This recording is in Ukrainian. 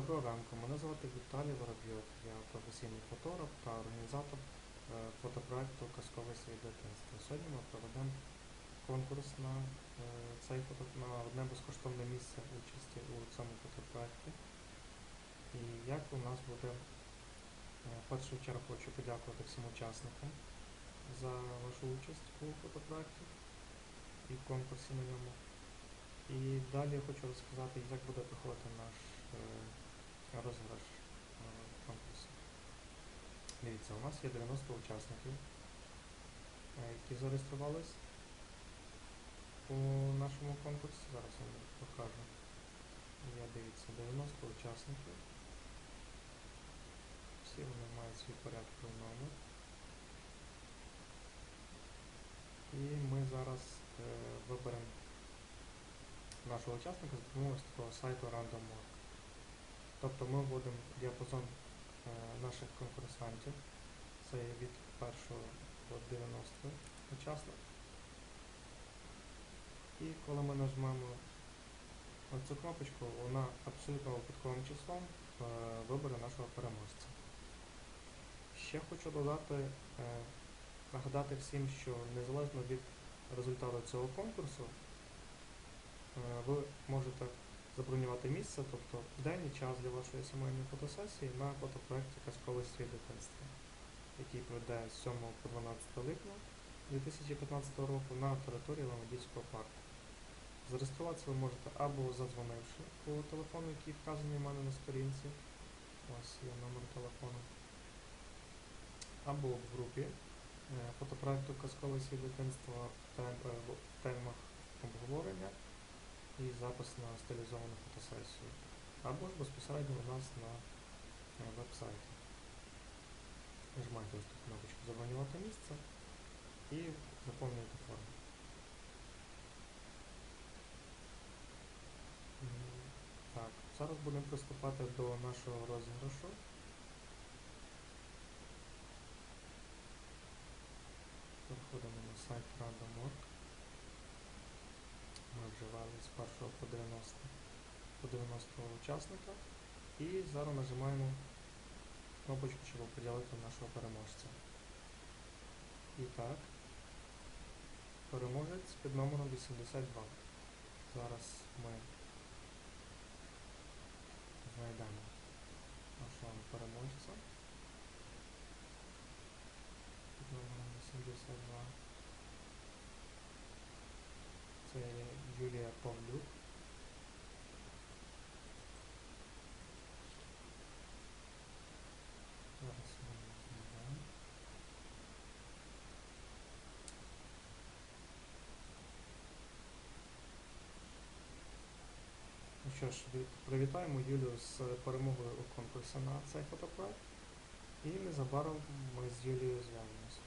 Доброго ранку, мене звати Віталій Воробйов. Я професійний фотограф та організатор е, фотопроекту Казковий світ дитинства. Сьогодні ми проведемо конкурс на е, цей фото на одне безкоштовне місце участі у цьому фотопроекті. І як у нас буде е, в першу чергу хочу подякувати всім учасникам за вашу участь у фотопроекті і в конкурсі на ньому. І далі я хочу розказати, як буде проходити наш е, розіграш е, конкурсу. Дивіться, у нас є 90 учасників, е, які зареєструвались у нашому конкурсі. Зараз я вам покажу. Є, дивіться, 90 учасників. Всі вони мають свій порядковий номер. І ми зараз е, виберемо нашого учасника за допомогою такого сайту Random.org. Тобто ми вводимо діапазон наших конкурсантів. Це від 1 до 90 учасник. І коли ми нажмемо цю кнопочку, вона абсолютно випадковим числом е, вибере нашого переможця. Ще хочу додати, е, нагадати всім, що незалежно від результату цього конкурсу, е, ви можете забронювати місце, тобто день і час для вашої сімейної фотосесії на фотопроекті Казковий світ дитинства, який пройде з 7 по 12 липня 2015 року на території Ламадівського парку. Зареєструватися ви можете або задзвонивши по телефону, який вказаний у мене на сторінці. Ось є номер телефону. Або в групі е, фотопроекту Казковий світ дитинства в темах обговорення і запис на стилізовану фотосесію. Або ж безпосередньо у нас на веб-сайті. Нажимаєте ось тут кнопочку Забронювати місце і заповнюєте форму. Так, зараз будемо приступати до нашого розіграшу. Переходимо на сайт Random.org. Ми вживали з 1 по 90, по 90 учасника. І зараз нажимаємо кнопочку, щоб оприділити нашого переможця. І так, переможець під номером 82. Зараз ми знайдемо нашого переможця. Під номером 82. Це Юлія Павлюк. Зараз ми її знайдемо. Ну що ж, привітаємо Юлію з перемогою у конкурсі на цей фотопроект. І незабаром ми з Юлією зв'яжемося.